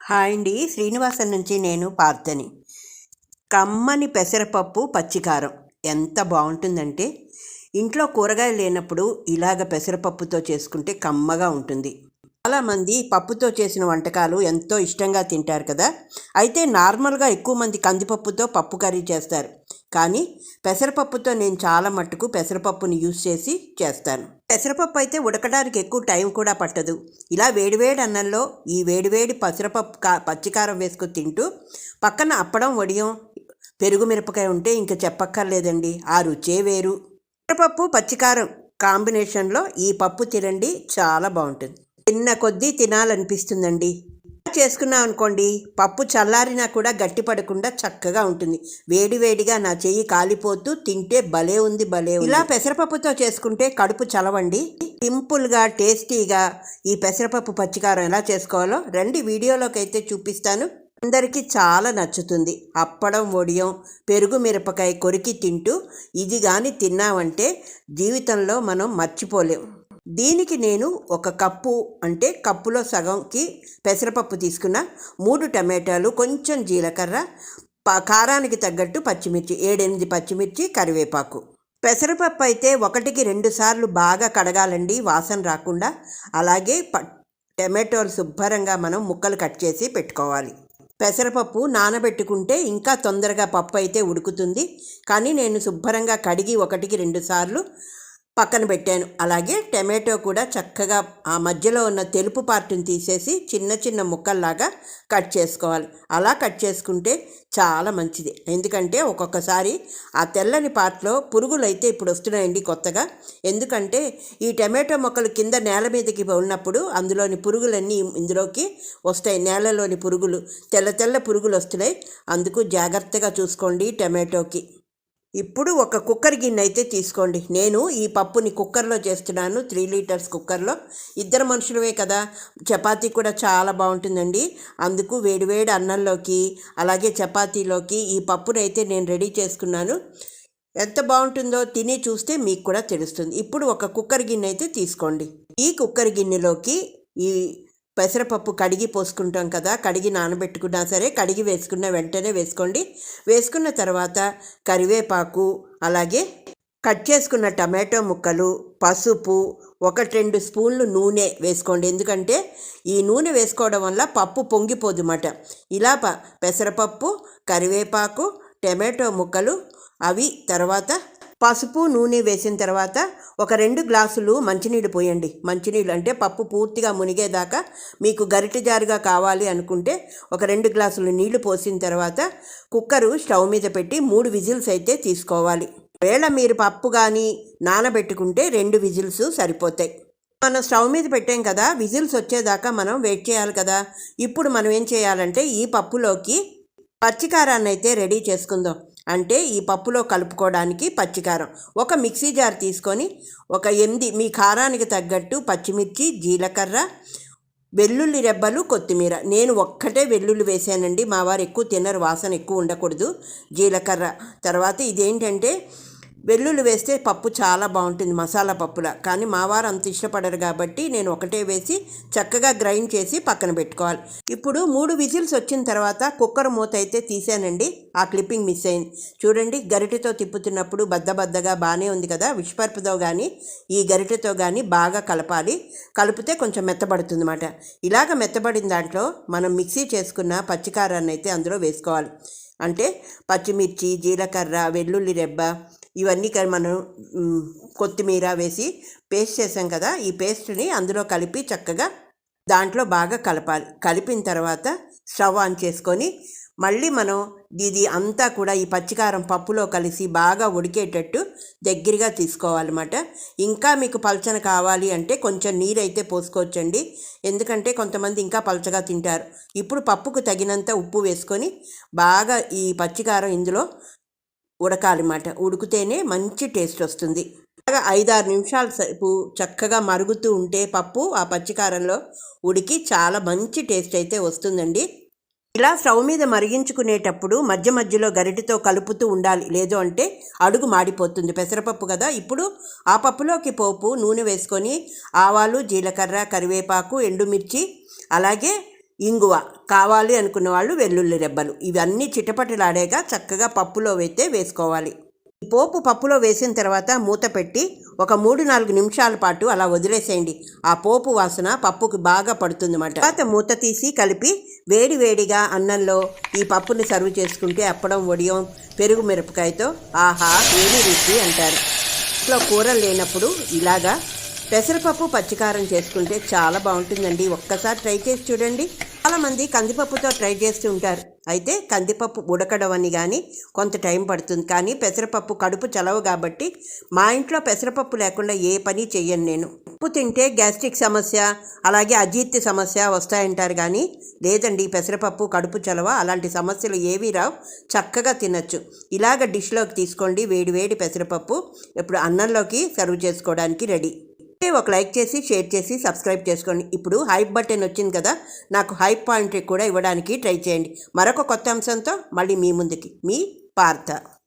Hi అండి. శ్రీనివాసం నుంచి నేను పార్థని కమ్మని పెసరపప్పు పచ్చికారం. ఎంత బాగుంటుందంటే ఇంట్లో కూరగాయలు లేనప్పుడు ఇలాగ పెసరపప్పుతో చేసుకుంటే కమ్మగా ఉంటుంది. చాలామంది పప్పుతో చేసిన వంటకాలు ఎంతో ఇష్టంగా తింటారు కదా. అయితే నార్మల్గా ఎక్కువ మంది కందిపప్పుతో పప్పు కర్రీ చేస్తారు. కానీ పెసరపప్పుతో నేను చాలా మట్టుకు పెసరపప్పుని యూజ్ చేసి చేస్తాను. పెసరపప్పు అయితే ఉడకడానికి ఎక్కువ టైం కూడా పట్టదు. ఇలా వేడివేడి అన్నంలో ఈ వేడివేడి పెసరపప్పు కా పచ్చికారం వేసుకొని తింటూ పక్కన అప్పడం వడియం పెరుగు మిరపకాయ ఉంటే ఇంకా చెప్పక్కర్లేదండి. ఆ రుచే వేరు. పెసరపప్పు పచ్చికారం కాంబినేషన్లో ఈ పప్పు తినండి చాలా బాగుంటుంది. తిన్న కొద్దీ తినాలనిపిస్తుందండి. చేసుకున్నాం అనుకోండి పప్పు చల్లారినా కూడా గట్టి పడకుండా చక్కగా ఉంటుంది. వేడివేడిగా నా చెయ్యి కాలిపోతూ తింటే భలే ఉంది భలే ఉంది. ఇలా పెసరపప్పుతో చేసుకుంటే కడుపు చలవండి. సింపుల్గా టేస్టీగా ఈ పెసరపప్పు పచ్చికారం ఎలా చేసుకోవాలో రండి వీడియోలోకి అయితే చూపిస్తాను. అందరికీ చాలా నచ్చుతుంది. అప్పడం వడియం పెరుగు మిరపకాయ కొరికి తింటూ ఇది కానీ తిన్నామంటే జీవితంలో మనం మర్చిపోలేం. దీనికి నేను ఒక కప్పు అంటే కప్పులో సగంకి పెసరపప్పు తీసుకున్న మూడు టమాటాలు కొంచెం జీలకర్ర ప- కారానికి తగ్గట్టు పచ్చిమిర్చి ఏడెనిమిది పచ్చిమిర్చి కరివేపాకు. పెసరపప్పు అయితే ఒకటికి రెండు సార్లు బాగా కడగాలండి వాసన రాకుండా. అలాగే ప టమాటోలు శుభ్రంగా మనం ముక్కలు కట్ చేసి పెట్టుకోవాలి. పెసరపప్పు నానబెట్టుకుంటే ఇంకా తొందరగా పప్పు అయితే ఉడుకుతుంది. కానీ నేను శుభ్రంగా కడిగి ఒకటికి రెండు సార్లు పక్కన పెట్టాను. అలాగే టమాటో కూడా చక్కగా ఆ మధ్యలో ఉన్న తెలుపు పార్ట్ని తీసేసి చిన్న చిన్న ముక్కల్లాగా కట్ చేసుకోవాలి. అలా కట్ చేసుకుంటే చాలా మంచిది. ఎందుకంటే ఒక్కొక్కసారి ఆ తెల్లని పార్ట్లో పురుగులు అయితే ఇప్పుడు వస్తున్నాయండి కొత్తగా. ఎందుకంటే ఈ టమాటో మొక్కలు కింద నేల మీదకి ఉన్నప్పుడు అందులోని పురుగులన్నీ ఇందులోకి వస్తాయి. నేలలోని పురుగులు తెల్ల తెల్ల పురుగులు వస్తున్నాయి. అందుకు జాగ్రత్తగా చూసుకోండి టమాటోకి. ఇప్పుడు ఒక కుక్కర్ గిన్నె అయితే తీసుకోండి. నేను ఈ పప్పుని కుక్కర్లో చేస్తున్నాను త్రీ లీటర్స్ కుక్కర్లో. ఇద్దరు మనుషులవే కదా. చపాతీ కూడా చాలా బాగుంటుందండి. అందుకు వేడివేడి అన్నంలోకి అలాగే చపాతీలోకి ఈ పప్పునైతే అయితే నేను రెడీ చేసుకున్నాను. ఎంత బాగుంటుందో తిని చూస్తే మీకు కూడా తెలుస్తుంది. ఇప్పుడు ఒక కుక్కర్ గిన్నె అయితే తీసుకోండి. ఈ కుక్కర్ గిన్నెలోకి ఈ పెసరపప్పు కడిగి పోసుకుంటాం కదా కడిగి నానబెట్టుకున్నా సరే కడిగి వేసుకున్న వెంటనే వేసుకోండి. వేసుకున్న తర్వాత కరివేపాకు అలాగే కట్ చేసుకున్న టమాటో ముక్కలు పసుపు ఒకటి రెండు స్పూన్లు నూనె వేసుకోండి. ఎందుకంటే ఈ నూనె వేసుకోవడం వల్ల పప్పు పొంగిపోదుమాట. ఇలా పెసరపప్పు కరివేపాకు టమాటో ముక్కలు అవి తర్వాత పసుపు నూనె వేసిన తర్వాత ఒక రెండు గ్లాసులు మంచినీళ్ళు పోయండి. మంచినీళ్ళు అంటే పప్పు పూర్తిగా మునిగేదాకా మీకు గరిటె జారుగా కావాలి అనుకుంటే ఒక రెండు గ్లాసులు నీళ్ళు పోసిన తర్వాత కుక్కరు స్టవ్ మీద పెట్టి మూడు విజిల్స్ అయితే తీసుకోవాలి. వేళ మీరు పప్పు కానీ నానబెట్టుకుంటే రెండు విజిల్స్ సరిపోతాయి. మనం స్టవ్ మీద పెట్టాం కదా విజిల్స్ వచ్చేదాకా మనం వెయిట్ చేయాలి కదా. ఇప్పుడు మనం ఏం చేయాలంటే ఈ పప్పులోకి పచ్చికారాన్ని అయితే రెడీ చేసుకుందాం. అంటే ఈ పప్పులో కలుపుకోవడానికి పచ్చికారం. ఒక మిక్సీ జార్ తీసుకొని ఒక ఎనిమిది మీ కారానికి తగ్గట్టు పచ్చిమిర్చి జీలకర్ర వెల్లుల్లి రెబ్బలు కొత్తిమీర. నేను ఒక్కటే వెల్లుల్లి వేసానండి. మా వారు ఎక్కువ తినరు వాసన ఎక్కువ ఉండకూడదు జీలకర్ర. తర్వాత ఇదేంటంటే వెల్లుల్లి వేస్తే పప్పు చాలా బాగుంటుంది మసాలా పప్పులా. కానీ మావారు అంత ఇష్టపడరు కాబట్టి నేను ఒకటే వేసి చక్కగా గ్రైండ్ చేసి పక్కన పెట్టుకోవాలి. ఇప్పుడు మూడు విజిల్స్ వచ్చిన తర్వాత కుక్కర్ మూత అయితే తీసానండి. ఆ క్లిప్పింగ్ మిస్ అయింది. చూడండి గరిటెతో తిప్పుతున్నప్పుడు బద్ద బద్దగా బాగానే ఉంది కదా విష్పర్పుతో కానీ ఈ గరిటెతో కానీ బాగా కలపాలి. కలిపితే కొంచెం మెత్తబడుతుంది అన్నమాట ఇలాగ మెత్తబడిన దాంట్లో మనం మిక్సీ చేసుకున్న పచ్చికారాన్ని అయితే అందులో వేసుకోవాలి. అంటే పచ్చిమిర్చి జీలకర్ర వెల్లుల్లి రెబ్బ ఇవన్నీ మనం కొత్తిమీర వేసి పేస్ట్ చేసాం కదా ఈ పేస్ట్ని అందులో కలిపి చక్కగా దాంట్లో బాగా కలపాలి. కలిపిన తర్వాత స్టవ్ ఆన్ చేసుకొని మళ్ళీ మనం ఇది అంతా కూడా ఈ పచ్చికారం పప్పులో కలిసి బాగా ఉడికేటట్టు దగ్గరగా తీసుకోవాలన్నమాట. ఇంకా మీకు పలచన కావాలి అంటే కొంచెం నీరు అయితే పోసుకోవచ్చండి. ఎందుకంటే కొంతమంది ఇంకా పలచగా తింటారు. ఇప్పుడు పప్పుకు తగినంత ఉప్పు వేసుకొని బాగా ఈ పచ్చికారం ఇందులో ఉడకాలన్నమాట ఉడికితేనే మంచి టేస్ట్ వస్తుంది. బాగా ఐదారు నిమిషాల సేపు చక్కగా మరుగుతూ ఉంటే పప్పు ఆ పచ్చికారంలో ఉడికి చాలా మంచి టేస్ట్ అయితే వస్తుందండి. ఇలా స్టవ్ మీద మరిగించుకునేటప్పుడు మధ్య మధ్యలో గరిటెతో కలుపుతూ ఉండాలి. లేదు అంటే అడుగు మాడిపోతుంది. పెసరపప్పు కదా. ఇప్పుడు ఆ పప్పులోకి పోపు నూనె వేసుకొని ఆవాలు జీలకర్ర కరివేపాకు ఎండుమిర్చి అలాగే ఇంగువ కావాలి అనుకున్న వాళ్ళు వెల్లుల్లి రెబ్బలు. ఇవన్నీ చిటపటలాడేగా చక్కగా పప్పులో వేస్తే వేసుకోవాలి. ఈ పోపు పప్పులో వేసిన తర్వాత మూత పెట్టి ఒక మూడు నాలుగు నిమిషాల పాటు అలా వదిలేసేయండి. ఆ పోపు వాసన పప్పుకి బాగా పడుతుంది అన్నమాట తర్వాత మూత తీసి కలిపి వేడి వేడిగా అన్నంలో ఈ పప్పుని సర్వ్ చేసుకుంటే అప్పడం వడియం పెరుగు మిరపకాయతో ఆహా ఏమి రుచి అంటారు. ఇంట్లో కూరలు లేనప్పుడు ఇలాగా పెసరపప్పు పచ్చికారం చేసుకుంటే చాలా బాగుంటుందండి. ఒక్కసారి ట్రై చేసి చూడండి. చాలామంది కందిపప్పుతో ట్రై చేస్తూ ఉంటారు. అయితే కందిపప్పు ఉడకడం అని కానీ కొంత టైం పడుతుంది. కానీ పెసరపప్పు కడుపు చలవ కాబట్టి మా ఇంట్లో పెసరపప్పు లేకుండా ఏ పని చెయ్యను నేను. ఉప్పు తింటే గ్యాస్ట్రిక్ సమస్య అలాగే అజీర్తి సమస్య వస్తాయంటారు కానీ లేదండి పెసరపప్పు కడుపు చలవ అలాంటి సమస్యలు ఏవి రావు. చక్కగా తినచ్చు. ఇలాగ డిష్లోకి తీసుకోండి. వేడి వేడి పెసరపప్పు ఇప్పుడు అన్నంలోకి సర్వ్ చేసుకోవడానికి రెడీ. ఒక లైక్ చేసి షేర్ చేసి సబ్స్క్రైబ్ చేసుకోండి. ఇప్పుడు హైప్ బటన్ వచ్చింది కదా నాకు హైప్ పాయింట్ కూడా ఇవ్వడానికి ట్రై చేయండి. మరొక కొత్త అంశంతో మళ్ళీ మీ ముందుకి. మీ పార్థ.